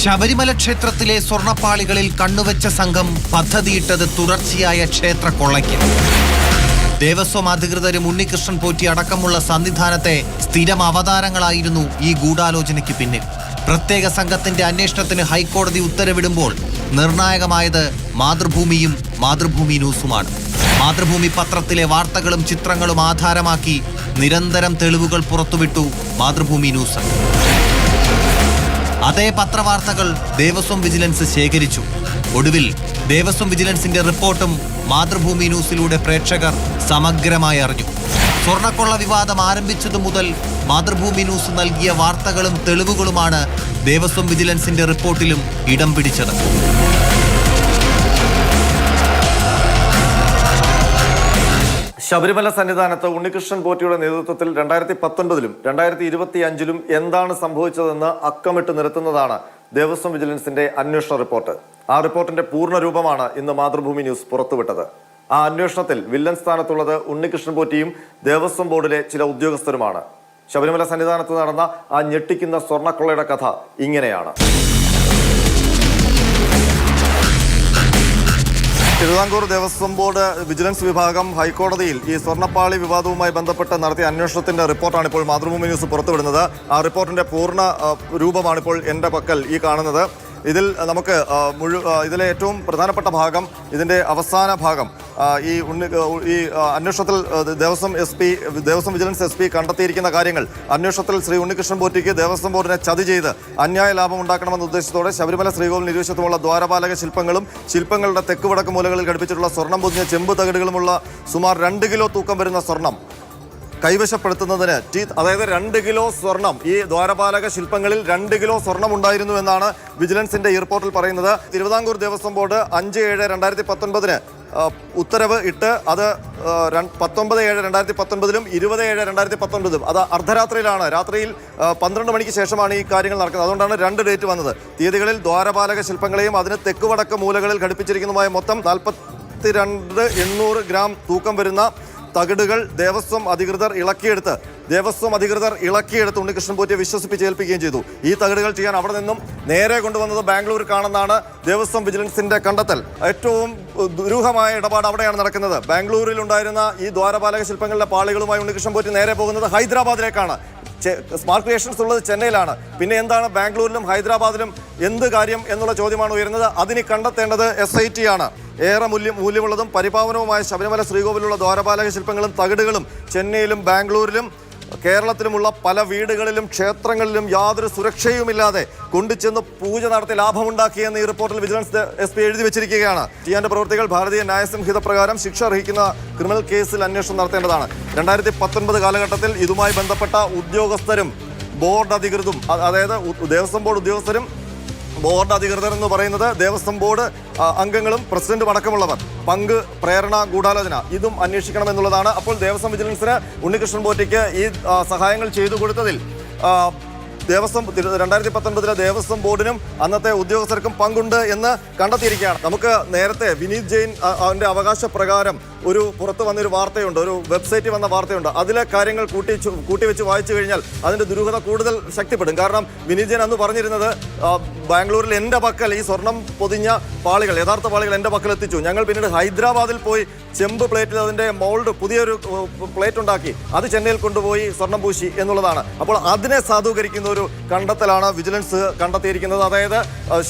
ശബരിമല ക്ഷേത്രത്തിലെ സ്വർണപ്പാളികളിൽ കണ്ണുവെച്ച സംഘം പദ്ധതിയിട്ടത് തുടർച്ചയായ ക്ഷേത്ര കൊള്ളയ്ക്ക്. ദേവസ്വം അധികൃതരും ഉണ്ണികൃഷ്ണൻ പോറ്റി അടക്കമുള്ള സന്നിധാനത്തെ സ്ഥിരം അവതാരങ്ങളായിരുന്നു ഈ ഗൂഢാലോചനയ്ക്ക് പിന്നിൽ. പ്രത്യേക സംഘത്തിന്റെ അന്വേഷണത്തിന് ഹൈക്കോടതി ഉത്തരവിടുമ്പോൾ നിർണായകമായത് മാതൃഭൂമിയും മാതൃഭൂമി ന്യൂസുമാണ്. മാതൃഭൂമി പത്രത്തിലെ വാർത്തകളും ചിത്രങ്ങളും ആധാരമാക്കി നിരന്തരം തെളിവുകൾ പുറത്തുവിട്ടു മാതൃഭൂമി ന്യൂസ്. അതേ പത്രവാർത്തകൾ ദേവസ്വം വിജിലൻസ് ശേഖരിച്ചു. ഒടുവിൽ ദേവസ്വം വിജിലൻസിന്റെ റിപ്പോർട്ടും മാതൃഭൂമി ന്യൂസിലൂടെ പ്രേക്ഷകർ സമഗ്രമായി അറിഞ്ഞു. സ്വർണക്കൊള്ള വിവാദം ആരംഭിച്ചതു മുതൽ മാതൃഭൂമി ന്യൂസ് നൽകിയ വാർത്തകളും തെളിവുകളുമാണ് ദേവസ്വം വിജിലൻസിന്റെ റിപ്പോർട്ടിലും ഇടം പിടിച്ചത്. ശബരിമല സന്നിധാനത്ത് ഉണ്ണികൃഷ്ണൻ പോറ്റിയുടെ നേതൃത്വത്തിൽ രണ്ടായിരത്തി പത്തൊൻപതിലും രണ്ടായിരത്തി ഇരുപത്തി അഞ്ചിലും എന്താണ് സംഭവിച്ചതെന്ന് അക്കമിട്ട് നിരത്തുന്നതാണ് ദേവസ്വം വിജിലൻസിന്റെ അന്വേഷണ റിപ്പോർട്ട്. ആ റിപ്പോർട്ടിന്റെ പൂർണ രൂപമാണ് ഇന്ന് മാതൃഭൂമി ന്യൂസ് പുറത്തുവിട്ടത്. ആ അന്വേഷണത്തിൽ വില്ലൻ സ്ഥാനത്തുള്ളത് ഉണ്ണികൃഷ്ണൻ പോറ്റിയും ദേവസ്വം ബോർഡിലെ ചില ഉദ്യോഗസ്ഥരുമാണ്. ശബരിമല സന്നിധാനത്ത് നടന്ന ആ ഞെട്ടിക്കുന്ന സ്വർണക്കൊള്ളയുടെ കഥ ഇങ്ങനെയാണ്. തിരുവിതാംകൂർ ദേവസ്വം ബോർഡ് വിജിലൻസ് വിഭാഗം ഹൈക്കോടതിയിൽ ഈ സ്വർണപ്പാളി വിവാദവുമായി ബന്ധപ്പെട്ട് നടത്തിയ അന്വേഷണത്തിന്റെ റിപ്പോർട്ടാണ് ഇപ്പോൾ മാതൃഭൂമി ന്യൂസ് പുറത്തുവിടുന്നത്. ആ റിപ്പോർട്ടിന്റെ പൂർണ രൂപമാണ് ഇപ്പോൾ എന്റെ പക്കൽ ഈ കാണുന്നത്. ഇതിൽ നമുക്ക് മുഴു ഇതിലെ ഏറ്റവും പ്രധാനപ്പെട്ട ഭാഗം ഇതിന്റെ അവസാന ഭാഗം ഈ ഉണ്ണി ഈ അന്വേഷണത്തിൽ Devaswom S P Devaswom vigilance S P കണ്ടെത്തിയിരിക്കുന്ന കാര്യങ്ങൾ അന്വേഷണത്തിൽ ശ്രീ ഉണ്ണികൃഷ്ണൻ പോറ്റിക്ക് ദേവസ്വം ബോർഡിനെ ചതി ചെയ്ത് അന്യായ ലാഭം ഉണ്ടാക്കണമെന്ന ഉദ്ദേശത്തോടെ ശബരിമല ശ്രീകോവിൽ ഇരുവശത്തുമുള്ള ദ്വാരപാലക ശില്പങ്ങളും ശില്പങ്ങളുടെ തെക്ക് വടക്ക് മൂലകളിൽ ഘടിപ്പിച്ചിട്ടുള്ള സ്വർണം പൊതിഞ്ഞ ചെമ്പ് തകിടുകളുമുള്ള സുമാർ രണ്ട് കിലോ തൂക്കം വരുന്ന സ്വർണം കൈവശപ്പെടുത്തുന്നതിന് ടീ അതായത് രണ്ട് കിലോ സ്വർണം ഈ ദ്വാരപാലക ശില്പങ്ങളിൽ രണ്ട് കിലോ സ്വർണം ഉണ്ടായിരുന്നു എന്നാണ് വിജിലൻസിന്റെ ഈ പറയുന്നത്. തിരുവിതാംകൂർ ദേവസ്വം ബോർഡ് അഞ്ച് ഏഴ് രണ്ടായിരത്തി പത്തൊൻപതിന് ഉത്തരവ് ഇട്ട് അത് പത്തൊമ്പത് ഏഴ് രണ്ടായിരത്തി പത്തൊൻപതിലും ഇരുപത് ഏഴ് രണ്ടായിരത്തി പത്തൊൻപതിലും അത് അർദ്ധരാത്രിയിലാണ്. രാത്രിയിൽ പന്ത്രണ്ട് മണിക്ക് ശേഷമാണ് ഈ കാര്യങ്ങൾ നടക്കുന്നത്. അതുകൊണ്ടാണ് രണ്ട് ഡേറ്റ് വന്നത്. തീയതികളിൽ ദ്വാരപാലക ശില്പങ്ങളെയും അതിന് തെക്കുവടക്ക് മൂലകളിൽ ഘടിപ്പിച്ചിരിക്കുന്നതുമായ മൊത്തം നാൽപ്പത്തിരണ്ട് എണ്ണൂറ് ഗ്രാം തൂക്കം വരുന്ന തകിടുകൾ ദേവസ്വം അധികൃതർ ഇളക്കിയെടുത്ത് ദേവസ്വം അധികൃതർ ഇളക്കിയെടുത്ത് ഉണ്ണികൃഷ്ണൻ പോറ്റിയെ വിശ്വസിപ്പിച്ച് ഏൽപ്പിക്കുകയും ചെയ്തു. ഈ തകിടുകൾ ചെയ്യാൻ അവിടെ നിന്നും നേരെ കൊണ്ടുവന്നത് ബാംഗ്ലൂർ ബാംഗ്ലൂർക്കാണെന്നാണ് ദേവസ്വം വിജിലൻസിന്റെ കണ്ടെത്തൽ. ഏറ്റവും ദുരൂഹമായ ഇടപാട് അവിടെയാണ് നടക്കുന്നത്. ബാംഗ്ലൂരിൽ ഉണ്ടായിരുന്ന ഈ ദ്വാരപാലക ശില്പങ്ങളിലെ പാളികളുമായി ഉണ്ണികൃഷ്ണൻ പോറ്റി നേരെ പോകുന്നത് ഹൈദരാബാദിലേക്കാണ്. സ്മാർട്ട് ക്രിയേഷൻസ് ഉള്ളത് ചെന്നൈയിലാണ്. പിന്നെ എന്താണ് ബാംഗ്ലൂരിലും ഹൈദരാബാദിലും എന്ത് കാര്യം എന്നുള്ള ചോദ്യമാണ് ഉയരുന്നത്? അതിന് കണ്ടെത്തേണ്ടത് എസ് ഐ ടി ആണ്. ഏറെ മൂല്യം മൂല്യമുള്ളതും പരിപാവനവുമായ ശബരിമല ശ്രീകോവിലുള്ള ദ്വാരപാലക ശില്പങ്ങളും തകിടുകളും ചെന്നൈയിലും ബാംഗ്ലൂരിലും കേരളത്തിലുമുള്ള പല വീടുകളിലും ക്ഷേത്രങ്ങളിലും യാതൊരു സുരക്ഷയുമില്ലാതെ കൊണ്ടുചെന്ന് പൂജ നടത്തി ലാഭമുണ്ടാക്കിയെന്ന് ഈ റിപ്പോർട്ടിൽ വിജിലൻസ് എസ് പി എഴുതി വെച്ചിരിക്കുകയാണ്. ടിയാന്റെ പ്രവൃത്തികൾ ഭാരതീയ ന്യായസംഹിത പ്രകാരം ശിക്ഷ അർഹിക്കുന്ന ക്രിമിനൽ കേസിൽ അന്വേഷണം നടത്തേണ്ടതാണ്. രണ്ടായിരത്തി പത്തൊൻപത് കാലഘട്ടത്തിൽ ഇതുമായി ബന്ധപ്പെട്ട ഉദ്യോഗസ്ഥരും ബോർഡ് അധികൃതരും അതായത് ദേവസ്വം ബോർഡ് ഉദ്യോഗസ്ഥരും ബോർഡ് അധികൃതർ എന്ന് പറയുന്നത് ദേവസ്വം ബോർഡ് അംഗങ്ങളും പ്രസിഡന്റും അടക്കമുള്ളവർ. പങ്ക് പ്രേരണ ഗൂഢാലോചന ഇതും അന്വേഷിക്കണം എന്നുള്ളതാണ് അപ്പോൾ ദേവസ്വം വിജിലൻസിന് ഉണ്ണികൃഷ്ണൻ പോറ്റയ്ക്ക് ഈ സഹായങ്ങൾ ചെയ്തു കൊടുത്തതിൽ ദേവസ്വം രണ്ടായിരത്തി പത്തൊൻപതിലെ ദേവസ്വം ബോർഡിനും അന്നത്തെ ഉദ്യോഗസ്ഥർക്കും പങ്കുണ്ട് എന്ന് കണ്ടെത്തിയിരിക്കുകയാണ്. നമുക്ക് നേരത്തെ വിനീത് ജെയിൻ അവന്റെ അവകാശ പ്രകാരം ഒരു പുറത്ത് വന്നൊരു വാർത്തയുണ്ട് ഒരു വെബ്സൈറ്റിൽ വന്ന വാർത്തയുണ്ട്. അതിലെ കാര്യങ്ങൾ കൂട്ടി കൂട്ടിവെച്ച് വായിച്ചു കഴിഞ്ഞാൽ അതിന്റെ ദുരൂഹത കൂടുതൽ ശക്തിപ്പെടും. കാരണം വിനീജൻ അന്ന് പറഞ്ഞിരുന്നത് ബാംഗ്ലൂരിൽ എന്റെ പക്കൽ ഈ സ്വർണം പൊതിഞ്ഞ പാളികൾ യഥാർത്ഥ പാളികൾ എന്റെ പക്കൽ എത്തിച്ചു. ഞങ്ങൾ പിന്നീട് ഹൈദരാബാദിൽ പോയി ചെമ്പ് പ്ലേറ്റിൽ അതിന്റെ മോൾഡ് പുതിയൊരു പ്ലേറ്റ് ഉണ്ടാക്കി. അത് ചെന്നൈയിൽ കൊണ്ടുപോയി സ്വർണം പൂശി എന്നുള്ളതാണ്. അപ്പോൾ അതിനെ സാധൂകരിക്കുന്ന ഒരു കണ്ടെത്തലാണ് വിജിലൻസ് കണ്ടെത്തിയിരിക്കുന്നത്. അതായത്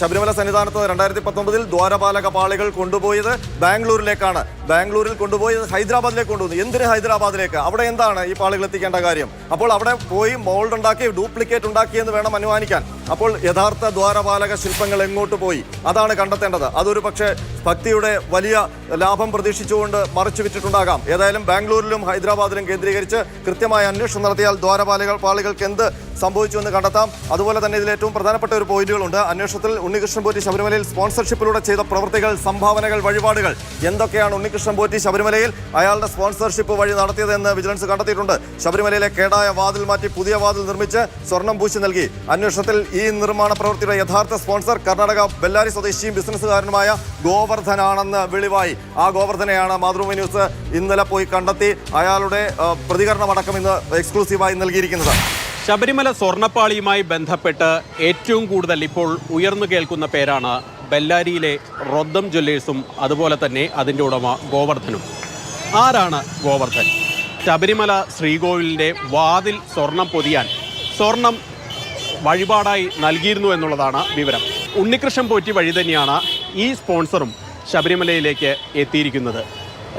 ശബരിമല സന്നിധാനത്ത് രണ്ടായിരത്തി പത്തൊമ്പതിൽ ദ്വാരപാലക പാളികൾ കൊണ്ടുപോയത് ബാംഗ്ലൂരിലേക്കാണ്. ബാംഗ്ലൂരിൽ കൊണ്ടുപോയി ഹൈദരാബാദിലേക്ക് കൊണ്ടുവന്നു. എന്തിന് ഹൈദരാബാദിലേക്ക്? അവിടെ എന്താണ് ഈ പാളികൾ എത്തിക്കേണ്ട കാര്യം? അപ്പോൾ അവിടെ പോയി മോൾഡ് ഉണ്ടാക്കി ഡ്യൂപ്ലിക്കേറ്റ് ഉണ്ടാക്കിയെന്ന് വേണം അനുമാനിക്കാൻ. അപ്പോൾ യഥാർത്ഥ ദ്വാരപാലക ശില്പങ്ങൾ എങ്ങോട്ട് പോയി? അതാണ് കണ്ടെത്തേണ്ടത്. അതൊരു പക്ഷേ ഭക്തിയുടെ വലിയ ലാഭം പ്രതീക്ഷിച്ചുകൊണ്ട് മറച്ചു വിറ്റിട്ടുണ്ടാകാം. ഏതായാലും ബാംഗ്ലൂരിലും ഹൈദരാബാദിലും കേന്ദ്രീകരിച്ച് കൃത്യമായ അന്വേഷണം നടത്തിയാൽ ദ്വാരപാലകൾ പാളികൾക്ക് എന്ത് സംഭവിച്ചു എന്ന് കണ്ടെത്താം. അതുപോലെ തന്നെ ഇതിൽ ഏറ്റവും പ്രധാനപ്പെട്ട ഒരു പോയിന്റുകളുണ്ട്. അന്വേഷണത്തിൽ ഉണ്ണികൃഷ്ണൻ പോറ്റി ശബരിമലയിൽ സ്പോൺസർഷിപ്പിലൂടെ ചെയ്ത പ്രവൃത്തികൾ സംഭാവനകൾ വഴിപാടുകൾ എന്തൊക്കെയാണ് ഉണ്ണികൃഷ്ണൻ പോറ്റി ശബരിമലയിൽ അയാളുടെ സ്പോൺസർഷിപ്പ് വഴി നടത്തിയതെന്ന് വിജിലൻസ് കണ്ടെത്തിയിട്ടുണ്ട്. ശബരിമലയിലെ കേടായ വാതിൽ മാറ്റി പുതിയ വാതിൽ നിർമ്മിച്ച് സ്വർണം പൂശി നൽകി. അന്വേഷണത്തിൽ ഈ നിർമ്മാണ പ്രവൃത്തിയുടെ യഥാർത്ഥ സ്പോൺസർ കർണാടക ബെല്ലാരി സ്വദേശിയും ബിസിനസ്സുകാരനുമായ ഗോവർദ്ധനാണെന്ന് വെളിവായി. ആ ഗോവർദ്ധനെയാണ് മാതൃഭൂമി ന്യൂസ് ഇന്നലെ പോയി കണ്ടെത്തി അയാളുടെ പ്രതികരണമടക്കം ഇന്ന് എക്സ്ക്ലൂസീവായി നൽകിയിരിക്കുന്നത്. ശബരിമല സ്വർണപ്പാളിയുമായി ബന്ധപ്പെട്ട് ഏറ്റവും കൂടുതൽ ഇപ്പോൾ ഉയർന്നു കേൾക്കുന്ന പേരാണ് ബെല്ലാരിയിലെ റൊദ്ദം ജ്വല്ലേഴ്സും അതുപോലെ തന്നെ അതിന്റെ ഉടമ ഗോവർദ്ധനും. ആരാണ് ഗോവർദ്ധൻ? ശബരിമല ശ്രീകോവിലിന്റെ വാതിൽ സ്വർണം പൊതിയാൻ. സ്വർണം വഴിപാടായി നൽകിയിരുന്നു എന്നുള്ളതാണ് വിവരം ഉണ്ണികൃഷ്ണൻ പോറ്റി വഴി തന്നെയാണ് ഈ സ്പോൺസറും ശബരിമലയിലേക്ക് എത്തിയിരിക്കുന്നത്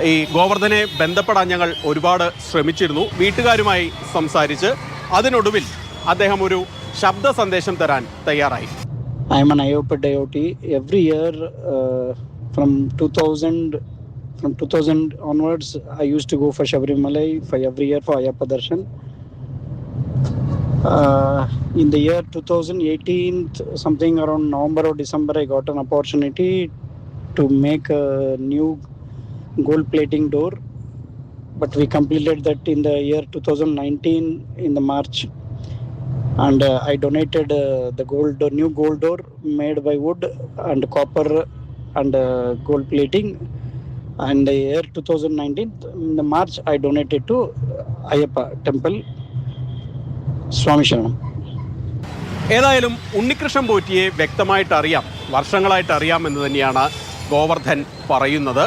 ഈ ഗോവർദ്ധനെ ബന്ധപ്പെടാൻ ഞങ്ങൾ ഒരുപാട് ശ്രമിച്ചിരുന്നു വീട്ടുകാരുമായി സംസാരിച്ച് അതിനൊടുവിൽ അദ്ദേഹം ഒരു ശബ്ദ സന്ദേശം തരാൻ തയ്യാറായി I am the Ayappa devotee. Year from two thousand 2000, from 2000 onwards I used to go for Sabarimala for every year for Ayappa Darshan. Uh, in the year 2018, something around November or December, I got an opportunity to make a new gold plating door. But we completed that in the year 2019 in the March and uh, I donated uh, the gold new gold door made by wood and copper and uh, gold plating. And the year 2019, in the March, I donated to Ayappa Temple, സ്വാമി ശരണം. ഏതായാലും ഉണ്ണികൃഷ്ണൻ പോറ്റിയെ വ്യക്തമായിട്ട് അറിയാം വർഷങ്ങളായിട്ട് അറിയാം എന്ന് തന്നെയാണ് ഗോവർദ്ധൻ പറയുന്നത്.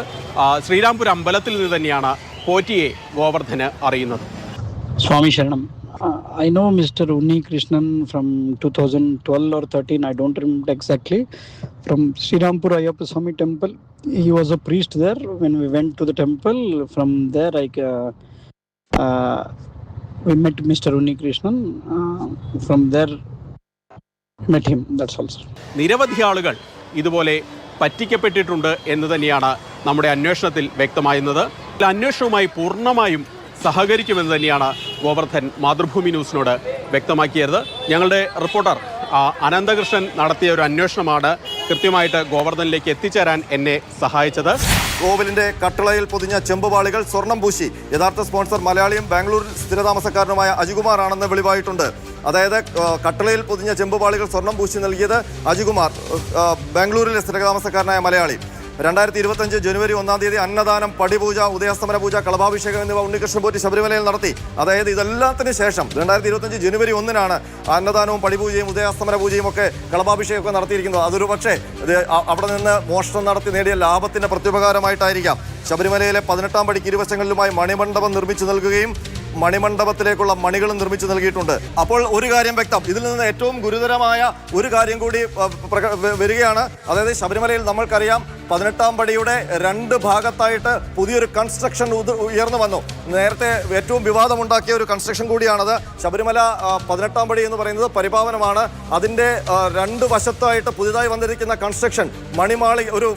ശ്രീരാംപുര അമ്പലത്തിൽ നിന്ന് തന്നെയാണ് പോറ്റിയെ ഗോവർദ്ധന് അറിയുന്നത്. സ്വാമി ശരണം. I know mister Unni Krishnan from two thousand twelve or thirteen I don't remember exactly from Shrirampur Ayyappa Swami temple he was a priest there when we went to the temple from there I we met Mr. Unnikrishnan. Uh, from there, met him. That's all, sir. നിരവധി ആളുകൾ ഇതുപോലെ പറ്റിക്കപ്പെട്ടിട്ടുണ്ട് എന്ന് തന്നെയാണ് നമ്മുടെ അന്വേഷണത്തിൽ വ്യക്തമായുന്നത് അന്വേഷണവുമായി പൂർണമായും സഹകരിക്കുമെന്ന് തന്നെയാണ് ഗോവർദ്ധൻ മാതൃഭൂമി ന്യൂസിനോട് വ്യക്തമാക്കിയത്. ഞങ്ങളുടെ റിപ്പോർട്ടർ അനന്തകൃഷ്ണൻ നടത്തിയ ഒരു അന്വേഷണമാണ് കൃത്യമായിട്ട് ഗോവർദ്ധനിലേക്ക് എത്തിച്ചേരാൻ എന്നെ സഹായിച്ചത്. കോവിലിന്റെ കട്ടിളയിൽ പൊതിഞ്ഞ ചെമ്പുപാളികൾ സ്വർണം പൂശി. യഥാർത്ഥ സ്പോൺസർ മലയാളിയും ബാംഗ്ലൂരിൽ സ്ഥിരതാമസക്കാരനുമായ അജികുമാർ ആണെന്ന് വെളിവായിട്ടുണ്ട്. അതായത് കട്ടളയിൽ പൊതിഞ്ഞ ചെമ്പുപാളികൾ സ്വർണം പൂശി നൽകിയത് അജികുമാർ ബാംഗ്ലൂരിലെ സ്ഥിരതാമസക്കാരനായ മലയാളി. രണ്ടായിരത്തി ഇരുപത്തഞ്ച് ജനുവരി ഒന്നാം തീയതി അന്നദാനം പടിപൂജ ഉദയാസ്തമന പൂജ കളഭാഭിഷേകം എന്നിവ ഉണ്ണികൃഷ്ണൻ പോറ്റി ശബരിമലയിൽ നടത്തി. അതായത് ഇതെല്ലാത്തിന് ശേഷം രണ്ടായിരത്തി ഇരുപത്തഞ്ച് ജനുവരി ഒന്നിനാണ് അന്നദാനവും പടിപൂജയും ഉദയാസ്തമന പൂജയും ഒക്കെ കളഭാഭിഷേകമൊക്കെ നടത്തിയിരിക്കുന്നത്. അതൊരു പക്ഷേ അവിടെ നിന്ന് മോഷണം നടത്തി നേടിയ ലാഭത്തിന്റെ പ്രത്യുപകാരമായിട്ടായിരിക്കാം. ശബരിമലയിലെ പതിനെട്ടാം പടിക്ക് ഇരുവശങ്ങളിലുമായി മണിമണ്ഡപം നിർമ്മിച്ചു നൽകുകയും മണിമണ്ഡപത്തിലേക്കുള്ള മണികളും നിർമ്മിച്ചു നൽകിയിട്ടുണ്ട്. അപ്പോൾ ഒരു കാര്യം വ്യക്തം. ഇതിൽ നിന്ന് ഏറ്റവും ഗുരുതരമായ ഒരു കാര്യം കൂടി വരികയാണ്. അതായത് ശബരിമലയിൽ നമ്മൾക്കറിയാം പതിനെട്ടാം പടിയുടെ രണ്ട് ഭാഗത്തായിട്ട് പുതിയൊരു കൺസ്ട്രക്ഷൻ ഉയർന്നു വന്നു. നേരത്തെ ഏറ്റവും വിവാദമുണ്ടാക്കിയ ഒരു കൺസ്ട്രക്ഷൻ കൂടിയാണത്. ശബരിമല പതിനെട്ടാം പടി എന്ന് പറയുന്നത് പരിപാവനമാണ്. അതിന്റെ രണ്ട് വശത്തായിട്ട് പുതിയതായി വന്നിരിക്കുന്ന കൺസ്ട്രക്ഷൻ മണിമാളി ഒരു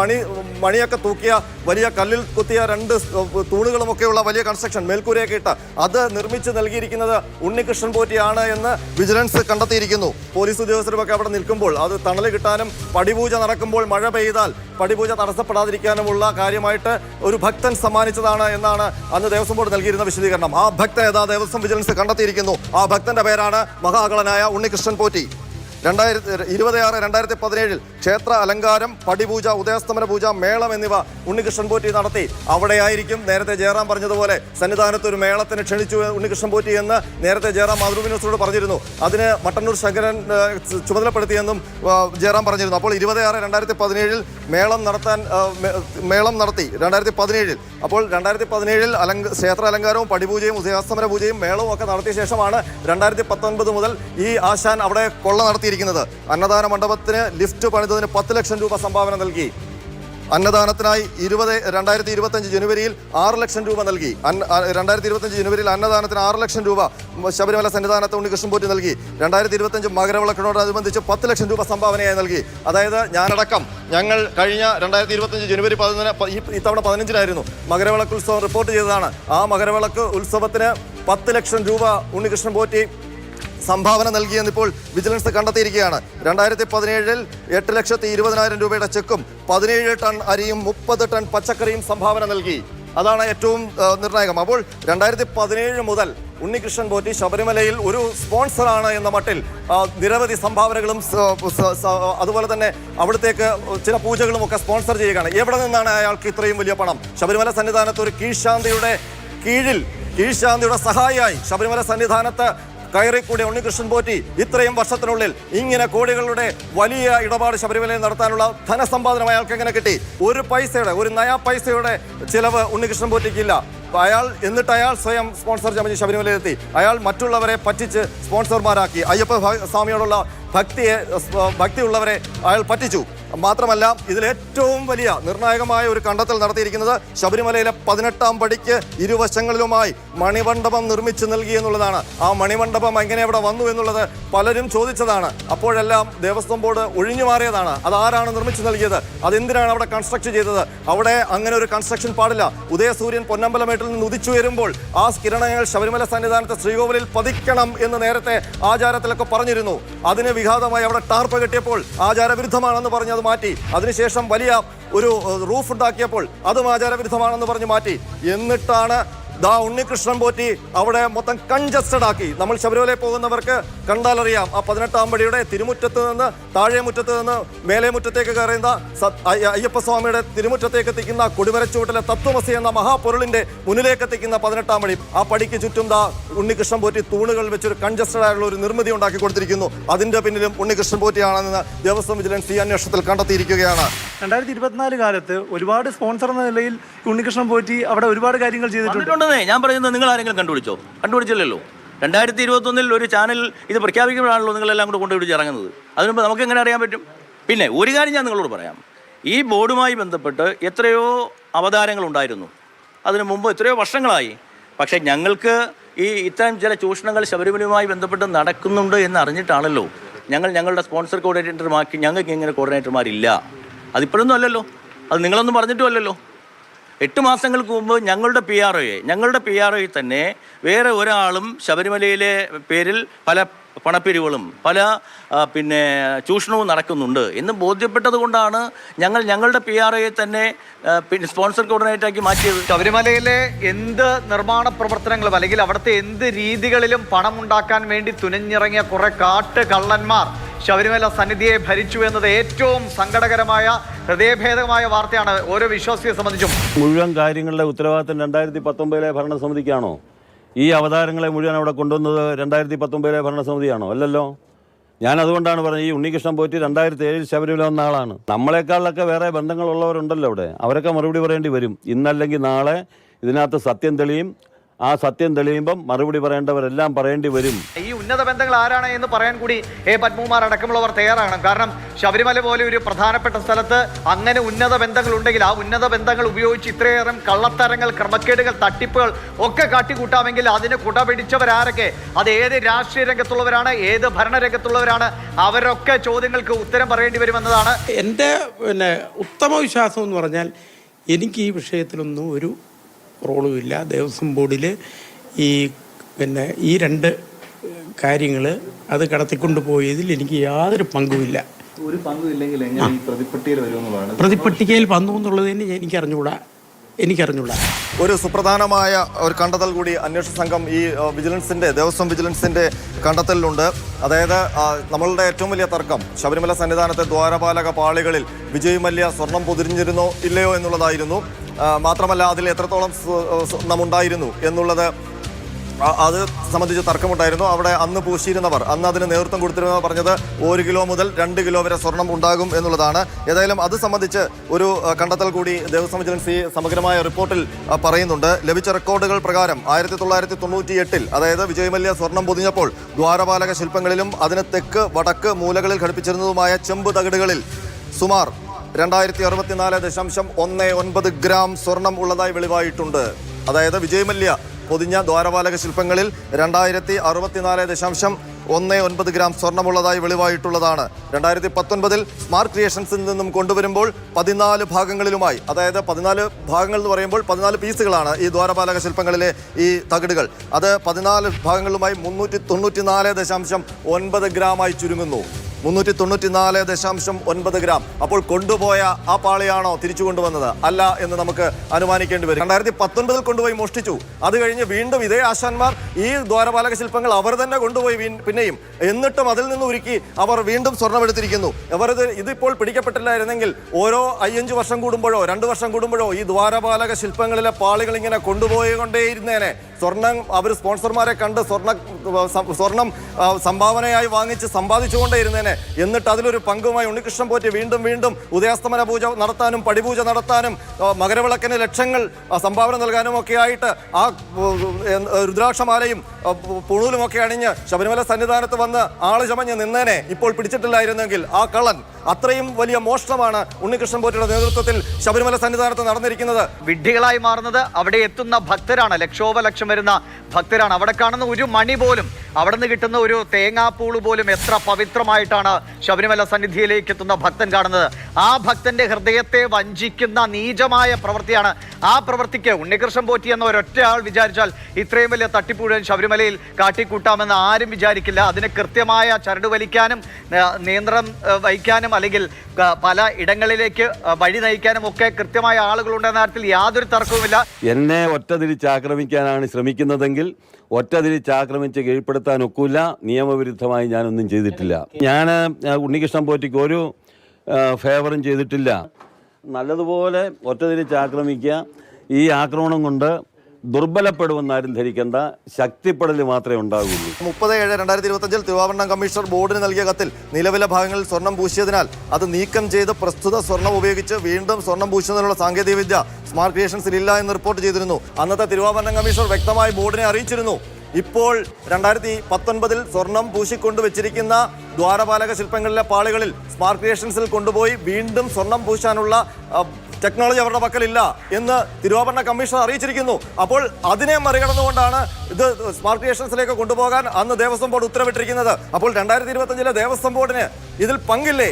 മണി മണിയൊക്കെ തൂക്കിയ വലിയ കല്ലിൽ കുത്തിയ രണ്ട് തൂണുകളുമൊക്കെയുള്ള വലിയ കൺസ്ട്രക്ഷൻ മേൽക്കൂരയൊക്കെ ഇട്ട് അത് നിർമ്മിച്ച് നൽകിയിരിക്കുന്നത് ഉണ്ണികൃഷ്ണൻ പോറ്റിയാണ് എന്ന് വിജിലൻസ് കണ്ടെത്തിയിരിക്കുന്നു. പോലീസ് ഉദ്യോഗസ്ഥരുമൊക്കെ അവിടെ നിൽക്കുമ്പോൾ അത് തണൽ കിട്ടാനും പടിപൂജ നടക്കുമ്പോൾ മഴ പെയ്താൽ പടിപൂജ തടസ്സപ്പെടാതിരിക്കാനുമുള്ള കാര്യമായിട്ട് ഒരു ഭക്തൻ സമ്മാനിച്ചതാണ് എന്നാണ് അന്ന് ദേവസ്വം ബോർഡ് നൽകിയിരുന്ന വിശദീകരണം. ആ ഭക്തൻ ഏതാ? ദേവസ്വം വിജിലൻസ് കണ്ടെത്തിയിരിക്കുന്നു. ആ ഭക്തന്റെ പേരാണ് മഹാകളനായ ഉണ്ണികൃഷ്ണൻ പോറ്റി. രണ്ടായിരത്തി ഇരുപത് ആറ് രണ്ടായിരത്തി പതിനേഴിൽ ക്ഷേത്ര അലങ്കാരം പടിപൂജ ഉദയസ്തമന പൂജ മേളം എന്നിവ ഉണ്ണികൃഷ്ണൻ പോറ്റി നടത്തി. അവിടെയായിരിക്കും നേരത്തെ ജയറാം പറഞ്ഞതുപോലെ സന്നിധാനത്ത് ഒരു മേളത്തിന് ക്ഷണിച്ചു ഉണ്ണികൃഷ്ണൻ പോറ്റി എന്ന് നേരത്തെ ജയറാം മാതൃഭൂമി ന്യൂസിനോട് പറഞ്ഞിരുന്നു. അതിന് മട്ടന്നൂർ ശങ്കരൻ ചുമതലപ്പെടുത്തിയെന്നും ജയറാം പറഞ്ഞിരുന്നു. അപ്പോൾ ഇരുപത് ആറ് രണ്ടായിരത്തി പതിനേഴിൽ മേളം നടത്താൻ മേളം നടത്തി. രണ്ടായിരത്തി പതിനേഴിൽ അപ്പോൾ രണ്ടായിരത്തി പതിനേഴിൽ അലങ്ക ക്ഷേത്ര അലങ്കാരവും പടിപൂജയും ഉദയാസ്തമന പൂജയും മേളവും ഒക്കെ നടത്തിയ ശേഷമാണ് രണ്ടായിരത്തി പത്തൊൻപത് മുതൽ ഈ ആശാൻ അവിടെ കൊള്ള നടത്തിയിരിക്കുന്നത്. അന്നദാന മണ്ഡപത്തിന് ലിഫ്റ്റ് പണിതതിന് പത്ത് ലക്ഷം രൂപ സംഭാവന നൽകി. അന്നദാനത്തിനായി ഇരുപത് രണ്ടായിരത്തി ഇരുപത്തഞ്ച് ജനുവരിയിൽ ആറ് ലക്ഷം രൂപ നൽകി. അന്ന രണ്ടായിരത്തി ഇരുപത്തഞ്ച് ജനുവരിയിൽ അന്നദാനത്തിന് ആറ് ലക്ഷം രൂപ ശബരിമല സന്നിധാനത്ത് ഉണ്ണികൃഷ്ണൻ പോറ്റി നൽകി. രണ്ടായിരത്തി ഇരുപത്തഞ്ച് മകരവിളക്കിനോടനുബന്ധിച്ച് പത്ത് ലക്ഷം രൂപ സംഭാവനയായി നൽകി. അതായത് ഞാനടക്കം ഞങ്ങൾ കഴിഞ്ഞ രണ്ടായിരത്തി ഇരുപത്തഞ്ച് ജനുവരി പതിനൊന്ന് ഇത്തവണ പതിനഞ്ചിനായിരുന്നു മകരവിളക്ക് ഉത്സവം റിപ്പോർട്ട് ചെയ്തതാണ്. ആ മകരവിളക്ക് ഉത്സവത്തിന് പത്ത് ലക്ഷം രൂപ ഉണ്ണികൃഷ്ണൻ പോറ്റി സംഭാവന നൽകിയെന്നിപ്പോൾ വിജിലൻസ് കണ്ടെത്തിയിരിക്കുകയാണ്. രണ്ടായിരത്തി പതിനേഴിൽ എട്ട് ലക്ഷത്തി ഇരുപതിനായിരം രൂപയുടെ ചെക്കും പതിനേഴ് ടൺ അരിയും മുപ്പത് ടൺ പച്ചക്കറിയും സംഭാവന നൽകി. അതാണ് ഏറ്റവും നിർണായകം. അപ്പോൾ രണ്ടായിരത്തി പതിനേഴ് മുതൽ ഉണ്ണികൃഷ്ണൻ പോറ്റി ശബരിമലയിൽ ഒരു സ്പോൺസറാണ് എന്ന മട്ടിൽ നിരവധി സംഭാവനകളും അതുപോലെ തന്നെ അവിടത്തേക്ക് ചില പൂജകളും ഒക്കെ സ്പോൺസർ ചെയ്യുകയാണ്. എവിടെ നിന്നാണ് അയാൾക്ക് ഇത്രയും വലിയ പണം? ശബരിമല സന്നിധാനത്ത് ഒരു കീഴ്ശാന്തിയുടെ കീഴിൽ കീഴ്ശാന്തിയുടെ സഹായിയായി ശബരിമല സന്നിധാനത്ത് കയറിക്കൂടി ഉണ്ണികൃഷ്ണൻ പോറ്റി. ഇത്രയും വർഷത്തിനുള്ളിൽ ഇങ്ങനെ കോടികളുടെ വലിയ ഇടപാട് ശബരിമലയിൽ നടത്താനുള്ള ധനസമ്പാദനം അയാൾക്ക് എങ്ങനെ കിട്ടി? ഒരു പൈസയുടെ ഒരു നയാ പൈസയുടെ ചിലവ് ഉണ്ണികൃഷ്ണൻ പോറ്റിക്കില്ല. അയാൾ എന്നിട്ട് അയാൾ സ്വയം സ്പോൺസർ ചമഞ്ഞ് ശബരിമലയിലെത്തി. അയാൾ മറ്റുള്ളവരെ പറ്റിച്ച് സ്പോൺസർമാരാക്കി അയ്യപ്പ സ്വാമിയോടുള്ള ഭക്തിയെ ഭക്തിയുള്ളവരെ അയാൾ പറ്റിച്ചു. മാത്രമല്ല ഇതിലേറ്റവും വലിയ നിർണായകമായ ഒരു കണ്ടെത്തൽ നടത്തിയിരിക്കുന്നത് ശബരിമലയിലെ പതിനെട്ടാം പടിക്ക് ഇരുവശങ്ങളിലുമായി മണിമണ്ഡപം നിർമ്മിച്ചു നൽകി എന്നുള്ളതാണ്. ആ മണിമണ്ഡപം എങ്ങനെ അവിടെ വന്നു എന്നുള്ളത് പലരും ചോദിച്ചതാണ്. അപ്പോഴെല്ലാം ദേവസ്വം ബോർഡ് ഒഴിഞ്ഞു മാറിയതാണ്. അതാരാണ് നിർമ്മിച്ചു നൽകിയത്? അതെന്തിനാണ് അവിടെ കൺസ്ട്രക്ട് ചെയ്തത്? അവിടെ അങ്ങനെ ഒരു കൺസ്ട്രക്ഷൻ പാടില്ല. ഉദയസൂര്യൻ പൊന്നമ്പലമേട്ടിൽ നിന്ന് ഉദിച്ചുയരുമ്പോൾ ആ കിരണങ്ങൾ ശബരിമല സന്നിധാനത്തെ ശ്രീകോവിലിൽ പതിക്കണം എന്ന് നേരത്തെ ആചാരത്തിലൊക്കെ പറഞ്ഞിരുന്നു. അതിന് വിഘാതമായി അവിടെ ടാർപ്പ് കെട്ടിയപ്പോൾ ആചാരവിരുദ്ധമാണെന്ന് പറഞ്ഞ് അത് മാറ്റി. അതിനുശേഷം വലിയ ഒരു റൂഫ് ഉണ്ടാക്കിയപ്പോൾ അതും ആചാരവിരുദ്ധമാണെന്ന് പറഞ്ഞ് മാറ്റി. എന്നിട്ടാണ് ദാ ഉണ്ണികൃഷ്ണൻ പോറ്റി അവിടെ മൊത്തം കൺജസ്റ്റഡ് ആക്കി. നമ്മൾ ശബരിമല പോകുന്നവർക്ക് കണ്ടാൽ അറിയാം ആ പതിനെട്ടാം പടിയുടെ തിരുമുറ്റത്ത് നിന്ന് താഴെ മുറ്റത്ത് നിന്ന് മേലെ മുറ്റത്തേക്ക് കയറുന്ന അയ്യപ്പസ്വാമിയുടെ തിരുമുറ്റത്തേക്ക് എത്തിക്കുന്ന കൊടിമരച്ചുവട്ടിലെ തത്വമസി എന്ന മഹാപൊരുളിന്റെ മുന്നിലേക്ക് എത്തിക്കുന്ന പതിനെട്ടാം പടി. ആ പടിക്ക് ചുറ്റും ദാ ഉണ്ണികൃഷ്ണൻ പോറ്റി തൂണുകൾ വെച്ചൊരു കൺജസ്റ്റഡ് ആയിട്ടുള്ള ഒരു നിർമ്മിതി ഉണ്ടാക്കി കൊടുത്തിരിക്കുന്നു. അതിന്റെ പിന്നിലും ഉണ്ണികൃഷ്ണൻ പോറ്റിയാണെന്ന് ദേവസ്വം വിജിലൻസ് ഈ അന്വേഷണത്തിൽ കണ്ടെത്തിയിരിക്കുകയാണ്. രണ്ടായിരത്തി ഇരുപത്തിനാല് കാലത്ത് ഒരുപാട് സ്പോൺസർ എന്ന നിലയിൽ ഉണ്ണികൃഷ്ണൻ പോറ്റി അവിടെ ഒരുപാട് കാര്യങ്ങൾ ചെയ്തിട്ടുണ്ട്. ഞാൻ പറയുന്നത് നിങ്ങൾ ആരെങ്കിലും കണ്ടുപിടിച്ചോ? കണ്ടുപിടിച്ചില്ലല്ലോ. രണ്ടായിരത്തി ഇരുപത്തൊന്നിൽ ഒരു ചാനൽ ഇത് പ്രഖ്യാപിക്കുമ്പോഴാണല്ലോ നിങ്ങളെല്ലാം കൂടെ കൊണ്ടുപിടിച്ച് ഇറങ്ങുന്നത്. അതിനുമ്പോൾ നമുക്ക് എങ്ങനെ അറിയാൻ പറ്റും? പിന്നെ ഒരു കാര്യം ഞാൻ നിങ്ങളോട് പറയാം. ഈ ബോർഡുമായി ബന്ധപ്പെട്ട് എത്രയോ അവതാരങ്ങൾ ഉണ്ടായിരുന്നു. അതിനു മുമ്പ് എത്രയോ വർഷങ്ങളായി. പക്ഷേ ഞങ്ങൾക്ക് ഈ ഇത്തരം ചില ചൂഷണങ്ങൾ ശബരിമലയുമായി ബന്ധപ്പെട്ട് നടക്കുന്നുണ്ട് എന്ന് അറിഞ്ഞിട്ടാണല്ലോ ഞങ്ങൾ ഞങ്ങളുടെ സ്പോൺസർ കോർഡിനേറ്റർമാക്കി ഞങ്ങൾക്ക് ഇങ്ങനെ കോർഡിനേറ്റർമാരില്ല അതിപ്പോഴൊന്നും അല്ലല്ലോ. അത് നിങ്ങളൊന്നും പറഞ്ഞിട്ടും അല്ലല്ലോ. എട്ട് മാസങ്ങൾക്ക് മുമ്പ് ഞങ്ങളുടെ പി ആർ ഒയെ ഞങ്ങളുടെ പി ആർ ഒയിൽ തന്നെ വേറെ ഒരാളും ശബരിമലയിലെ പേരിൽ പല പണപ്പിരിവുകളും പല പിന്നെ ചൂഷണവും നടക്കുന്നുണ്ട്. എന്ന് ബോധ്യപ്പെട്ടത് കൊണ്ടാണ് ഞങ്ങൾ ഞങ്ങളുടെ പി ആർ ഐയെ തന്നെ പിന്നെ സ്പോൺസർ കോർഡിനേറ്ററാക്കി മാറ്റിയത്. ശബരിമലയിലെ എന്ത് നിർമ്മാണ പ്രവർത്തനങ്ങളും അല്ലെങ്കിൽ അവിടുത്തെ എന്ത് രീതികളിലും പണം ഉണ്ടാക്കാൻ വേണ്ടി തുനിഞ്ഞിറങ്ങിയ കുറെ കാട്ട് കള്ളന്മാർ ശബരിമല സന്നിധിയെ ഭരിച്ചു എന്നത് ഏറ്റവും സങ്കടകരമായ ഹൃദയഭേദകമായ വാർത്തയാണ്. ഓരോ വിശ്വാസിയെ സംബന്ധിച്ചും. മുഴുവൻ കാര്യങ്ങളുടെ ഉത്തരവാദിത്തം രണ്ടായിരത്തി പത്തൊമ്പതിലെ ഭരണസമിതിക്കാണോ? ഈ അവതാരങ്ങളെ മുഴുവൻ അവിടെ കൊണ്ടുവന്നത് രണ്ടായിരത്തി പത്തൊമ്പതിലെ ഭരണസമിതിയാണോ? അല്ലല്ലോ. ഞാൻ അതുകൊണ്ടാണ് പറഞ്ഞത് ഈ ഉണ്ണികൃഷ്ണൻ പോയിട്ട് രണ്ടായിരത്തി ഏഴിൽ ശബരിമല വന്ന ആളാണ്. നമ്മളെക്കാളിലൊക്കെ വേറെ ബന്ധങ്ങളുള്ളവരുണ്ടല്ലോ അവിടെ. അവരൊക്കെ മറുപടി പറയേണ്ടി വരും. ഇന്നല്ലെങ്കിൽ നാളെ ഇതിനകത്ത് സത്യം തെളിയും ആ സത്യം തെളിയുമ്പം മറുപടി പറയേണ്ടവരെല്ലാം പറയേണ്ടി വരും. ഈ ഉന്നത ബന്ധങ്ങൾ ആരാണ് എന്ന് പറയാൻ കൂടി എ പത്മകുമാർ അടക്കമുള്ളവർ തയ്യാറാണ് കാരണം ശബരിമല പോലെ ഒരു പ്രധാനപ്പെട്ട സ്ഥലത്ത് അങ്ങനെ ഉന്നത ബന്ധങ്ങൾ ഉണ്ടെങ്കിൽ ആ ഉന്നത ബന്ധങ്ങൾ ഉപയോഗിച്ച് ഇത്രയേറെ കള്ളത്തരങ്ങൾ ക്രമക്കേടുകൾ തട്ടിപ്പുകൾ ഒക്കെ കാട്ടിക്കൂട്ടാമെങ്കിൽ അതിന് കുട പിടിച്ചവരാരൊക്കെ അത് ഏത് രാഷ്ട്രീയ രംഗത്തുള്ളവരാണ് ഏത് ഭരണരംഗത്തുള്ളവരാണ് അവരൊക്കെ ചോദ്യങ്ങൾക്ക് ഉത്തരം പറയേണ്ടി വരുമെന്നതാണ്. എന്റെ പിന്നെ ഉത്തമ വിശ്വാസം എന്ന് പറഞ്ഞാൽ എനിക്ക് ഈ വിഷയത്തിലൊന്നും ഒരു റോളുമില്ല ദേവസ്വം ബോർഡിൽ ഈ പിന്നെ ഈ രണ്ട് കാര്യങ്ങൾ അത് കടത്തിക്കൊണ്ട് പോയതിൽ എനിക്ക് യാതൊരു പങ്കുമില്ല. ഒരു പങ്കുമില്ലെങ്കിൽ വരുമെന്നുള്ളതാണ്? പ്രതിപട്ടികയിൽ വന്നു എന്നുള്ളത് തന്നെ എനിക്ക് അറിഞ്ഞുകൂടാ. എനിക്കറിഞ്ഞൂടാ. ഒരു സുപ്രധാനമായ ഒരു കണ്ടെത്തൽ കൂടി അന്വേഷണ സംഘം ഈ വിജിലൻസിന്റെ ദേവസ്വം വിജിലൻസിന്റെ കണ്ടെത്തലിലുണ്ട്. അതായത് നമ്മളുടെ ഏറ്റവും വലിയ തർക്കം ശബരിമല സന്നിധാനത്തെ ദ്വാരപാലക പാളികളിൽ വിജയ് മല്യ സ്വർണം പൊതിരിഞ്ഞിരുന്നോ ഇല്ലയോ എന്നുള്ളതായിരുന്നു. മാത്രമല്ല അതിൽ എത്രത്തോളം നമുണ്ടായിരുന്നു എന്നുള്ളത് അത് സംബന്ധിച്ച് തർക്കമുണ്ടായിരുന്നു. അവിടെ അന്ന് പൂശിയിരുന്നവർ അന്ന് അതിന് നേതൃത്വം കൊടുത്തിരുന്നവർ പറഞ്ഞത് ഒരു കിലോ മുതൽ രണ്ട് കിലോ വരെ സ്വർണം ഉണ്ടാകും എന്നുള്ളതാണ്. ഏതായാലും അത് സംബന്ധിച്ച് ഒരു കണ്ടെത്തൽ കൂടി ദേവസ്വം ഏജൻസി സമഗ്രമായ റിപ്പോർട്ടിൽ പറയുന്നുണ്ട്. ലഭിച്ച റെക്കോർഡുകൾ പ്രകാരം ആയിരത്തി തൊള്ളായിരത്തി തൊണ്ണൂറ്റി എട്ടിൽ അതായത് വിജയമല്യ സ്വർണം പൊതിഞ്ഞപ്പോൾ ദ്വാരപാലക ശില്പങ്ങളിലും അതിന് തെക്ക് വടക്ക് മൂലകളിൽ ഘടിപ്പിച്ചിരുന്നതുമായ ചെമ്പ് തകിടുകളിൽ സുമാർ രണ്ടായിരത്തി അറുപത്തിനാല് ദശാംശം ഒന്ന് ഒൻപത് ഗ്രാം സ്വർണം ഉള്ളതായി വെളിവായിട്ടുണ്ട്. അതായത് വിജയമല്യ പൊതിഞ്ഞ ദ്വാരപാലക ശില്പങ്ങളിൽ രണ്ടായിരത്തി അറുപത്തിനാല് ദശാംശം ഒന്ന് ഒൻപത് ഗ്രാം സ്വർണമുള്ളതായി വെളിവായിട്ടുള്ളതാണ്. രണ്ടായിരത്തി പത്തൊൻപതിൽ സ്മാർട്ട് ക്രിയേഷൻസിൽ നിന്നും കൊണ്ടുവരുമ്പോൾ പതിനാല് ഭാഗങ്ങളിലുമായി അതായത് പതിനാല് ഭാഗങ്ങൾ എന്ന് പറയുമ്പോൾ പതിനാല് പീസുകളാണ് ഈ ദ്വാരപാലക ശില്പങ്ങളിലെ ഈ തകിടുകൾ. അത് പതിനാല് ഭാഗങ്ങളിലുമായി മുന്നൂറ്റി തൊണ്ണൂറ്റി നാല് ദശാംശം ഒൻപത് ഗ്രാമായി ചുരുങ്ങുന്നു. മുന്നൂറ്റി തൊണ്ണൂറ്റിനാല് ദശാംശം ഒൻപത് ഗ്രാം. അപ്പോൾ കൊണ്ടുപോയ ആ പാളിയാണോ തിരിച്ചു കൊണ്ടുവന്നത്? അല്ല എന്ന് നമുക്ക് അനുമാനിക്കേണ്ടി വരും. രണ്ടായിരത്തി പത്തൊൻപതിൽ കൊണ്ടുപോയി മോഷ്ടിച്ചു. അത് കഴിഞ്ഞ് വീണ്ടും ഇതേ ആശാന്മാർ ഈ ദ്വാരപാലക ശില്പങ്ങൾ അവർ തന്നെ കൊണ്ടുപോയി പിന്നെയും എന്നിട്ടും അതിൽ നിന്ന് ഉരുക്കി അവർ വീണ്ടും സ്വർണമെടുത്തിരിക്കുന്നു അവർ ഇത് ഇതിപ്പോൾ പിടിക്കപ്പെട്ടില്ലായിരുന്നെങ്കിൽ ഓരോ അയ്യഞ്ച് വർഷം കൂടുമ്പോഴോ രണ്ട് വർഷം കൂടുമ്പോഴോ ഈ ദ്വാരപാലക ശില്പങ്ങളിലെ പാളികൾ ഇങ്ങനെ കൊണ്ടുപോയിക്കൊണ്ടേയിരുന്നേനെ. സ്വർണം അവർ സ്പോൺസർമാരെ കണ്ട് സ്വർണ സ്വർണം സംഭാവനയായി വാങ്ങിച്ച് സമ്പാദിച്ചുകൊണ്ടേയിരുന്നേനെ. എന്നിട്ട് അതിലൊരു പങ്കുമായി ഉണ്ണികൃഷ്ണൻ പോറ്റി വീണ്ടും വീണ്ടും ഉദയാസ്തമന പൂജ നടത്താനും പടിപൂജ നടത്താനും മകരവിളക്കിന് ലക്ഷങ്ങൾ സംഭാവന നൽകാനും ഒക്കെ ആയിട്ട് ആ രുദ്രാക്ഷമാലയും പുണൂലും ഒക്കെ അണിഞ്ഞ് ശബരിമല സന്നിധാനത്ത് വന്ന് ആൾ ചമഞ്ഞ് നിന്നേനെ. ഇപ്പോൾ പിടിച്ചിട്ടില്ലായിരുന്നെങ്കിൽ ആ കള്ളൻ അത്രയും വലിയ മോഷണമാണ് ഉണ്ണികൃഷ്ണൻ പോറ്റിയുടെ നേതൃത്വത്തിൽ ശബരിമല സന്നിധാനത്ത് നടന്നിരിക്കുന്നത്. വിഡ്ഢികളായി മാറുന്നത് അവിടെ എത്തുന്ന ഭക്തരാണ്. ലക്ഷോപലക്ഷം വരുന്ന ഭക്തരാണ്. അവിടെ കാണുന്ന ഒരു മണി പോലും അവിടെ നിന്ന് കിട്ടുന്ന ഒരു തേങ്ങാപ്പൂൾ പോലും എത്ര പവിത്രമായിട്ടാണ് ശബരിമല സന്നിധിയിലേക്ക് എത്തുന്ന ഭക്തൻ കാണുന്നത് ആ ഭക്തന്റെ ഹൃദയത്തെ വഞ്ചിക്കുന്ന നീചമായ പ്രവൃത്തിയാണ് ആ പ്രവൃത്തിക്ക് ഉണ്ണികൃഷ്ണൻ പോറ്റി എന്ന ഒരൊറ്റ ആൾ വിചാരിച്ചാൽ ഇത്രയും വലിയ തട്ടിപ്പൂഴൻ ശബരിമലയിൽ കാട്ടിക്കൂട്ടാമെന്ന് ആരും വിചാരിക്കില്ല. അതിന് കൃത്യമായ ചരട് വലിക്കാനും നിയന്ത്രണം വഹിക്കാനും അല്ലെങ്കിൽ പല ഇടങ്ങളിലേക്ക് വഴി നയിക്കാനും ഒക്കെ കൃത്യമായ ആളുകളുണ്ടെന്ന കാര്യത്തിൽ യാതൊരു തർക്കവുമില്ല. എന്നെ ഒറ്റ തിരിച്ച് ആക്രമിക്കാനാണ് ശ്രമിക്കുന്നതെങ്കിൽ ഒറ്റ തിരിച്ച് ആക്രമിച്ച് കീഴ്പ്പെടുത്താൻ ഒക്കില്ല നിയമവിരുദ്ധമായി ഞാനൊന്നും ചെയ്തിട്ടില്ല. ഞാൻ ഉണ്ണികൃഷ്ണൻ പോറ്റിക്ക് ഒരു ഫേവറും ചെയ്തിട്ടില്ല. നല്ലതുപോലെ ഒറ്റ ആക്രമിക്കുക ഈ ആക്രമണം കൊണ്ട് ദുർബലപ്പെടുമെന്ന് ആരും ധരിക്കേണ്ട ശക്തിപ്പെടൽ മാത്രമേ ഉണ്ടാകുള്ളൂ മുപ്പത് ഏഴ് രണ്ടായിരത്തി ഇരുപത്തഞ്ചിൽ തിരുവാഭരണം കമ്മീഷണർ ബോർഡിന് നൽകിയ കത്തിൽ നിലവിലെ ഭാഗങ്ങളിൽ സ്വർണം പൂശിയതിനാൽ അത് നീക്കം ചെയ്ത് പ്രസ്തുത സ്വർണം ഉപയോഗിച്ച് വീണ്ടും സ്വർണം പൂശുന്നതിനുള്ള സാങ്കേതികവിദ്യ സ്മാർട്ട് ക്രിയേഷൻസിൽ ഇല്ല എന്ന് റിപ്പോർട്ട് ചെയ്തിരുന്നു. അന്നത്തെ തിരുവാഭരണം കമ്മീഷണർ വ്യക്തമായി ബോർഡിനെ അറിയിച്ചിരുന്നു. ഇപ്പോൾ രണ്ടായിരത്തി പത്തൊൻപതിൽ സ്വർണം പൂശിക്കൊണ്ടു വെച്ചിരിക്കുന്ന ദ്വാരപാലക ശില്പങ്ങളിലെ പാളികളിൽ സ്മാർട്ട് ക്രിയേഷൻസിൽ കൊണ്ടുപോയി വീണ്ടും സ്വർണം പൂശാനുള്ള ടെക്നോളജി അവരുടെ പക്കലില്ല എന്ന് തിരുവാഭരണ കമ്മീഷൻ അറിയിച്ചിരിക്കുന്നു. അപ്പോൾ അതിനെ മറികടന്നുകൊണ്ടാണ് ഇത് സ്മാർട്ട് ക്രിയേഷൻസിലേക്ക് കൊണ്ടുപോകാൻ അന്ന് ദേവസ്വം ബോർഡ് ഉത്തരവിട്ടിരിക്കുന്നത്. അപ്പോൾ രണ്ടായിരത്തി ഇരുപത്തഞ്ചിലെ ദേവസ്വം ബോർഡിന് ഇതിൽ പങ്കില്ലേ?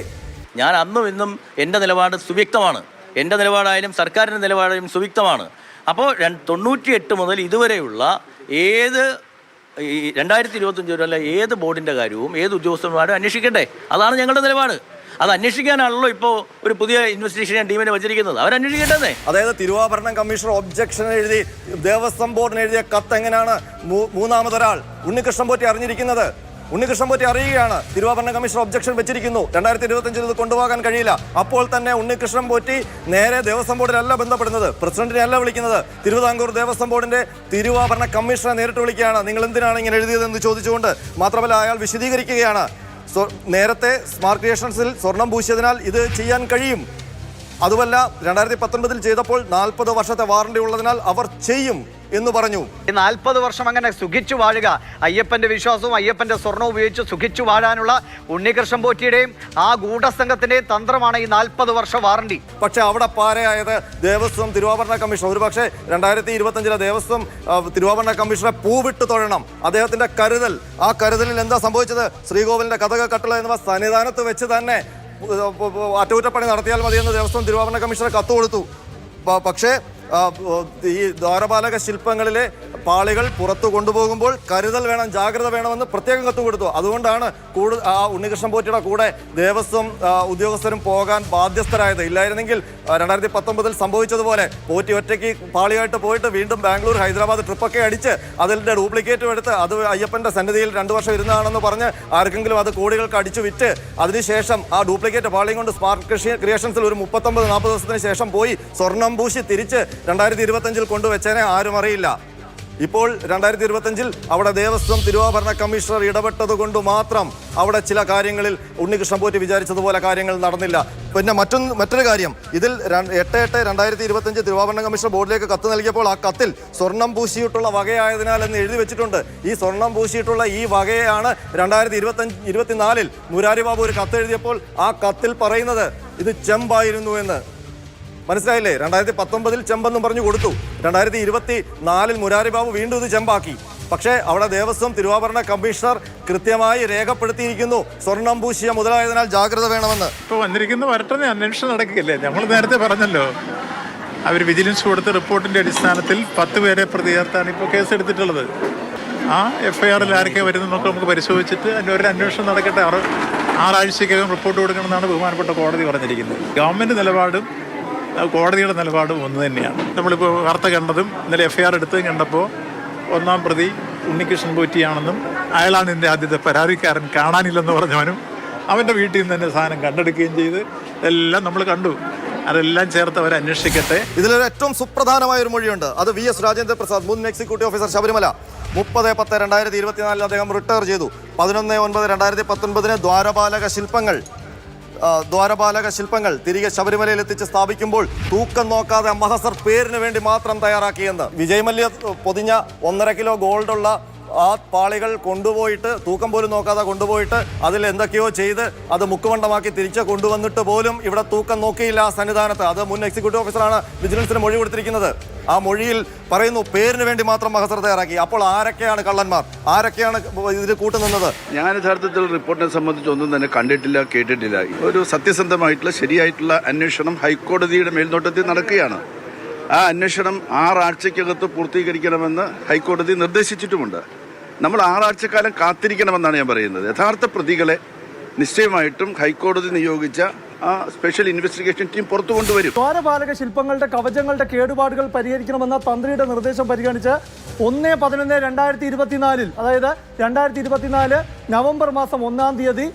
ഞാൻ അന്നും ഇന്നും എന്റെ നിലപാട് സുവ്യക്തമാണ്. എന്റെ നിലപാടായാലും സർക്കാരിന്റെ നിലപാടായാലും സുവ്യക്തമാണ്. അപ്പോൾ തൊണ്ണൂറ്റി എട്ട് മുതൽ ഇതുവരെയുള്ള ഏത് ഈ രണ്ടായിരത്തി ഇരുപത്തഞ്ച് വരെയുള്ള ഏത് ബോർഡിന്റെ കാര്യവും ഏത് ഉദ്യോഗസ്ഥന്മാരും അന്വേഷിക്കട്ടെ അതാണ് ഞങ്ങളുടെ നിലപാട്. അത് അന്വേഷിക്കാനാണല്ലോ ഇപ്പോൾ ഒരു പുതിയ ഇൻവെസ്റ്റിഗേഷൻ ടീമിനെ വെച്ചിരിക്കുന്നത്. അവരന്വേഷിക്കട്ടെന്നേ അതായത് തിരുവാഭരണം കമ്മീഷണർ ഒബ്ജക്ഷൻ എഴുതി ദേവസ്വം ബോർഡിന് എഴുതിയ കത്ത് എങ്ങനെയാണ് മൂന്നാമതൊരാൾ ഉണ്ണികൃഷ്ണൻ പോറ്റി അറിഞ്ഞിരിക്കുന്നത്? ഉണ്ണികൃഷ്ണൻ പോറ്റി അറിയുകയാണ് തിരുവാഭരണ കമ്മീഷൻ ഒബ്ജക്ഷൻ വെച്ചിരിക്കുന്നു. രണ്ടായിരത്തി ഇരുപത്തഞ്ചിൽ ഇത് കൊണ്ടുപോകാൻ കഴിയില്ല. അപ്പോൾ തന്നെ ഉണ്ണികൃഷ്ണൻ പോറ്റി നേരെ ദേവസ്വം ബോർഡിലല്ല ബന്ധപ്പെടുന്നത്. പ്രസിഡന്റിനെ അല്ല വിളിക്കുന്നത്. തിരുവിതാംകൂർ ദേവസ്വം ബോർഡിന്റെ തിരുവാഭരണ കമ്മീഷനെ നേരിട്ട് വിളിക്കുകയാണ്. നിങ്ങൾ എന്തിനാണ് ഇങ്ങനെ എഴുതിയതെന്ന് ചോദിച്ചുകൊണ്ട് മാത്രമല്ല അയാൾ വിശദീകരിക്കുകയാണ്. നേരത്തെ സ്മാർട്ട് ക്രിയേഷൻസിൽ സ്വർണം പൂശിയതിനാൽ ഇത് ചെയ്യാൻ കഴിയും. അതുമല്ല രണ്ടായിരത്തി പത്തൊൻപതിൽ ചെയ്തപ്പോൾ നാൽപ്പത് വർഷത്തെ വാറണ്ടി ഉള്ളതിനാൽ അവർ ചെയ്യും എന്ന് പറഞ്ഞു. ഈ നാൽപ്പത് വർഷം അങ്ങനെ സുഖിച്ചു വാഴുക. അയ്യപ്പന്റെ വിശ്വാസവും അയ്യപ്പന്റെ സ്വർണവും ഉപയോഗിച്ച് സുഖിച്ചു വാഴാനുള്ള ഉണ്ണികൃഷ്ണൻ പോറ്റിയുടെയും ആ ഗൂഢസംഘത്തിന്റെയും തന്ത്രമാണ് ഈ നാൽപ്പത് വർഷ വാറണ്ടി. പക്ഷെ അവിടെ പാരയായത് ദേവസ്വം തിരുവാഭരണ കമ്മീഷൻ ഒരുപക്ഷെ രണ്ടായിരത്തി ഇരുപത്തഞ്ചിലെ ദേവസ്വം തിരുവാഭരണ കമ്മീഷനെ പൂവിട്ട് തൊഴണം. അദ്ദേഹത്തിന്റെ കരുതൽ. ആ കരുതലിൽ എന്താ സംഭവിച്ചത്? ശ്രീകോവിലിന്റെ കഥക കട്ടള എന്നിവ സന്നിധാനത്ത് വെച്ച് തന്നെ അറ്റകുറ്റപ്പണി നടത്തിയാൽ മതിയെന്ന് ദേവസ്വം തിരുവാഭരണ കമ്മീഷണർ കത്ത് കൊടുത്തു. പക്ഷേ ഈ ദ്വാരപാലക ശില്പങ്ങളിലെ പാളികൾ പുറത്തു കൊണ്ടുപോകുമ്പോൾ കരുതൽ വേണം ജാഗ്രത വേണമെന്ന് പ്രത്യേകം കത്ത് കൊടുത്തു. അതുകൊണ്ടാണ് കൂടുതൽ ആ ഉണ്ണികൃഷ്ണൻ പോറ്റിയുടെ കൂടെ ദേവസ്വം ഉദ്യോഗസ്ഥരും പോകാൻ ബാധ്യസ്ഥരായത്. ഇല്ലായിരുന്നെങ്കിൽ രണ്ടായിരത്തി പത്തൊമ്പതിൽ സംഭവിച്ചതുപോലെ പോറ്റി ഒറ്റയ്ക്ക് പാളിയായിട്ട് പോയിട്ട് വീണ്ടും ബാംഗ്ലൂർ ഹൈദരാബാദ് ട്രിപ്പൊക്കെ അടിച്ച് അതിന്റെ ഡ്യൂപ്ലിക്കേറ്റും എടുത്ത് അത് അയ്യപ്പന്റെ സന്നിധിയിൽ രണ്ട് വർഷം ഇരുന്നതാണെന്ന് പറഞ്ഞ് ആർക്കെങ്കിലും അത് കോടികൾക്ക് അടിച്ചു വിറ്റ് അതിനുശേഷം ആ ഡ്യൂപ്ലിക്കേറ്റ് പാളിയും കൊണ്ട് സ്മാർട്ട് കൃഷി ക്രിയേഷൻസിൽ ഒരു മുപ്പത്തൊമ്പത് നാൽപ്പത് ദിവസത്തിന് ശേഷം പോയി സ്വർണം പൂശി തിരിച്ച് രണ്ടായിരത്തി ഇരുപത്തഞ്ചിൽ കൊണ്ടുവച്ചതിനെ ആരും അറിയില്ല. ഇപ്പോൾ രണ്ടായിരത്തി ഇരുപത്തഞ്ചിൽ അവിടെ ദേവസ്വം തിരുവാഭരണ കമ്മീഷണർ ഇടപെട്ടത് കൊണ്ട് മാത്രം അവിടെ ചില കാര്യങ്ങളിൽ ഉണ്ണികൃഷ്ണൻ പോറ്റി വിചാരിച്ചതുപോലെ കാര്യങ്ങൾ നടന്നില്ല. പിന്നെ മറ്റൊന്ന് മറ്റൊരു കാര്യം. ഇതിൽ എട്ട് എട്ട് രണ്ടായിരത്തി ഇരുപത്തഞ്ച് തിരുവാഭരണ കമ്മീഷണർ ബോർഡിലേക്ക് കത്ത് നൽകിയപ്പോൾ ആ കത്തിൽ സ്വർണം പൂശിയിട്ടുള്ള വകയായതിനാൽ എന്ന് എഴുതി വെച്ചിട്ടുണ്ട്. ഈ സ്വർണം പൂശിയിട്ടുള്ള ഈ വകയാണ് രണ്ടായിരത്തി ഇരുപത്തഞ്ച് ഇരുപത്തിനാലിൽ മുരാരി ബാബു ഒരു കത്ത് എഴുതിയപ്പോൾ ആ കത്തിൽ പറയുന്നത് ഇത് ചെമ്പായിരുന്നു എന്ന്. മനസ്സിലായില്ലേ? രണ്ടായിരത്തി പത്തൊമ്പതിൽ ചെമ്പെന്നും പറഞ്ഞു കൊടുത്തു. രണ്ടായിരത്തി ഇരുപത്തി നാലിൽ മുരാരി ബാബു വീണ്ടും ഇത് ചെമ്പാക്കി. പക്ഷേ അവിടെ ദേവസ്വം തിരുവാഭരണ കമ്മീഷണർ കൃത്യമായി രേഖപ്പെടുത്തിയിരിക്കുന്നു. സ്വർണം പൂശിയ മുതലായതിനാൽ ജാഗ്രത വേണമെന്ന്. ഇപ്പോൾ വന്നിരിക്കുന്ന വരട്ടെ അന്വേഷണം നടക്കുകയല്ലേ നമ്മൾ നേരത്തെ പറഞ്ഞല്ലോ. അവർ വിജിലൻസ് കൊടുത്ത റിപ്പോർട്ടിന്റെ അടിസ്ഥാനത്തിൽ പത്ത് പേരെ പ്രതി ചേർത്താണ് ഇപ്പോൾ കേസ് എടുത്തിട്ടുള്ളത് ആ എഫ് ഐ ആറിൽ ആരൊക്കെ വരുന്നതെന്നൊക്കെ നമുക്ക് പരിശോധിച്ചിട്ട് അതിന്റെ ഒരു അന്വേഷണം നടക്കട്ടെ. ആറ് ആറാഴ്ചക്കകം റിപ്പോർട്ട് കൊടുക്കണമെന്നാണ് ബഹുമാനപ്പെട്ട കോടതി പറഞ്ഞിരിക്കുന്നത്. ഗവൺമെന്റ് നിലപാടും കോടതിയുടെ നിലപാടും ഒന്ന് തന്നെയാണ്. നമ്മളിപ്പോൾ വാർത്ത കണ്ടതും ഇന്നലെ എഫ് ഐ ആർ എടുത്തതും കണ്ടപ്പോൾ ഒന്നാം പ്രതി ഉണ്ണികൃഷ്ണൻ പോറ്റിയാണെന്നും അയാളാണ് എന്റെ ആദ്യത്തെ പരാതിക്കാരൻ കാണാനില്ലെന്ന് പറഞ്ഞവനും അവന്റെ വീട്ടിൽ നിന്ന് തന്നെ സാധനം കണ്ടെടുക്കുകയും ചെയ്ത് എല്ലാം നമ്മൾ കണ്ടു. അതെല്ലാം ചേർത്ത് അവർ അന്വേഷിക്കട്ടെ. ഇതിലൊരു ഏറ്റവും സുപ്രധാനമായ ഒരു മൊഴിയുണ്ട്. അത് വി എസ് രാജേന്ദ്ര പ്രസാദ് മുൻ എക്സിക്യൂട്ടീവ് ഓഫീസർ ശബരിമല. മുപ്പത് പത്ത് രണ്ടായിരത്തി ഇരുപത്തിനാലിൽ അദ്ദേഹം റിട്ടയർ ചെയ്തു. പതിനൊന്ന് ഒൻപത് രണ്ടായിരത്തി പത്തൊൻപതിന് ദ്വാരപാലക ശില്പങ്ങൾ ദ്വാരപാലക ശില്പങ്ങൾ തിരികെ ശബരിമലയിൽ എത്തിച്ച് സ്ഥാപിക്കുമ്പോൾ തൂക്കം നോക്കാതെ മഹസർ പേരിന് വേണ്ടി മാത്രം തയ്യാറാക്കിയെന്ന്. വിജയ് മല്യ പൊതിഞ്ഞ ഒന്നര കിലോ ഗോൾഡുള്ള ആ പാളികൾ കൊണ്ടുപോയിട്ട് തൂക്കം പോലും നോക്കാതെ കൊണ്ടുപോയിട്ട് അതിൽ എന്തൊക്കെയോ ചെയ്ത് അത് മുക്കുമണ്ഡമാക്കി തിരിച്ച് കൊണ്ടുവന്നിട്ട് പോലും ഇവിടെ തൂക്കം നോക്കിയില്ല ആ സന്നിധാനത്ത്. അത് മുൻ എക്സിക്യൂട്ടീവ് ഓഫീസറാണ് വിജിലൻസിന് മൊഴി കൊടുത്തിരിക്കുന്നത്. ആ മൊഴിയിൽ പറയുന്നു പേരിന് വേണ്ടി മാത്രം മഹസർ തയ്യാറാക്കി. അപ്പോൾ ആരൊക്കെയാണ് കള്ളന്മാർ? ആരൊക്കെയാണ് ഇതിൽ കൂട്ടുനിന്നത് ഞാൻ യഥാർത്ഥത്തിൽ റിപ്പോർട്ടിനെ സംബന്ധിച്ച് ഒന്നും തന്നെ കണ്ടിട്ടില്ല കേട്ടിട്ടില്ല. ഒരു സത്യസന്ധമായിട്ടുള്ള ശരിയായിട്ടുള്ള അന്വേഷണം ഹൈക്കോടതിയുടെ മേൽനോട്ടത്തിൽ നടക്കുകയാണ്. ആ അന്വേഷണം ആറാഴ്ചക്കകത്ത് പൂർത്തീകരിക്കണമെന്ന് ഹൈക്കോടതി നിർദ്ദേശിച്ചിട്ടുമുണ്ട്. നമ്മൾ ആറാഴ്ചക്കാലം കാത്തിരിക്കണമെന്നാണ് ഞാൻ പറയുന്നത്. യഥാർത്ഥ പ്രതികളെ നിശ്ചയമായിട്ടും ഹൈക്കോടതി നിയോഗിച്ച ആ സ്പെഷ്യൽ ഇൻവെസ്റ്റിഗേഷൻ ടീം പുറത്തു കൊണ്ടുവരും. ദ്വാരപാലക ശില്പങ്ങളുടെ കവചങ്ങളുടെ കേടുപാടുകൾ പരിഹരിക്കണമെന്ന തന്ത്രിയുടെ നിർദ്ദേശം പരിഗണിച്ച് ഒന്ന് പതിനൊന്ന് രണ്ടായിരത്തി ഇരുപത്തിനാലിൽ അതായത് രണ്ടായിരത്തി ഇരുപത്തിനാല് നവംബർ മാസം ഒന്നാം തീയതി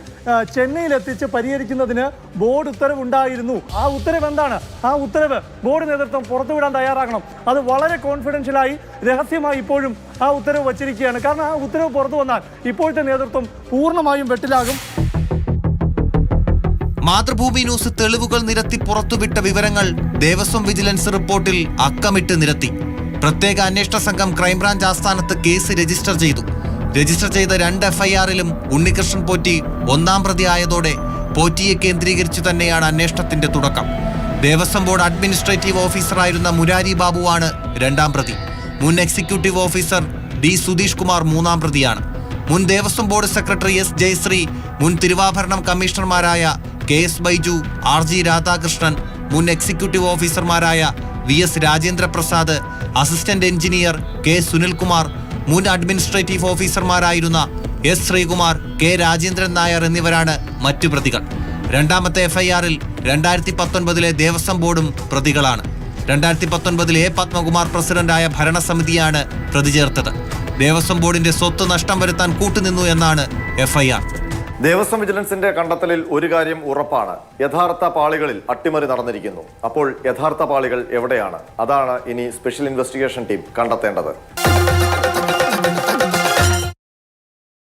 ചെന്നൈയിലെത്തിച്ച് പരിഹരിക്കുന്നതിന് ബോർഡ് ഉത്തരവുണ്ടായിരുന്നു. ആ ഉത്തരവ് എന്താണ്? ആ ഉത്തരവ് ബോർഡ് നേതൃത്വം പുറത്തുവിടാൻ തയ്യാറാകണം. അത് വളരെ കോൺഫിഡൻഷ്യലായി രഹസ്യമായി ഇപ്പോഴും ആ ഉത്തരവ് വച്ചിരിക്കുകയാണ്. കാരണം ആ ഉത്തരവ് പുറത്തു വന്നാൽ ഇപ്പോഴത്തെ നേതൃത്വം പൂർണമായും വെട്ടിലാകും. മാതൃഭൂമി ന്യൂസ് തെളിവുകൾ നിരത്തി പുറത്തുവിട്ട വിവരങ്ങൾ ദേവസ്വം വിജിലൻസ് റിപ്പോർട്ടിൽ അക്കമിട്ട് നിരത്തി. പ്രത്യേക അന്വേഷണ സംഘം ക്രൈംബ്രാഞ്ച് ആസ്ഥാനത്ത് കേസ് രജിസ്റ്റർ ചെയ്തു. രജിസ്റ്റർ ചെയ്ത രണ്ട് എഫ്ഐആറിലും ഉണ്ണികൃഷ്ണൻ പോറ്റി ഒന്നാം പ്രതി ആയതോടെ പോറ്റിയെ കേന്ദ്രീകരിച്ചു തന്നെയാണ് അന്വേഷണത്തിന്റെ തുടക്കം. ദേവസ്വം ബോർഡ് അഡ്മിനിസ്ട്രേറ്റീവ് ഓഫീസറായിരുന്ന മുരാരി ബാബുവാണ് രണ്ടാം പ്രതി. മുൻ executive officer D Sudheesh Kumar മൂന്നാം പ്രതിയാണ്. മുൻ Devaswom board secretary S Jayashree മുൻ തിരുവാഭരണം കമ്മീഷണർമാരായ K S Baiju R G Radhakrishnan മുൻ എക്സിക്യൂട്ടീവ് ഓഫീസർമാരായ V S Rajendra Prasad assistant engineer K Sunilkumar മുൻ അഡ്മിനിസ്ട്രേറ്റീവ് ഓഫീസർമാരായിരുന്ന എസ് ശ്രീകുമാർ കെ രാജേന്ദ്രൻ നായർ എന്നിവരാണ് മറ്റു പ്രതികൾ. രണ്ടാമത്തെ എഫ്ഐആറിൽ രണ്ടായിരത്തി പത്തൊൻപതിലെ ദേവസ്വം ബോർഡും പ്രതികളാണ്. രണ്ടായിരത്തി പത്തൊൻപതിൽ എ പത്മകുമാർ പ്രസിഡന്റായ ഭരണസമിതിയാണ് പ്രതി ചേർത്തത്. ദേവസ്വം ബോർഡിന്റെ സ്വത്ത് നഷ്ടം വരുത്താൻ കൂട്ടുനിന്നു എന്നാണ് എഫ്ഐആർ. ദേവസ്വം വിജിലൻസിന്റെ കണ്ടെത്തലിൽ ഒരു കാര്യം ഉറപ്പാണ്. യഥാർത്ഥ പാളികളിൽ അട്ടിമറി നടന്നിരിക്കുന്നു. അപ്പോൾ യഥാർത്ഥ പാളികൾ എവിടെയാണ്? അതാണ് ഇനി സ്പെഷ്യൽ ഇൻവെസ്റ്റിഗേഷൻ ടീം കണ്ടെത്തേണ്ടത്.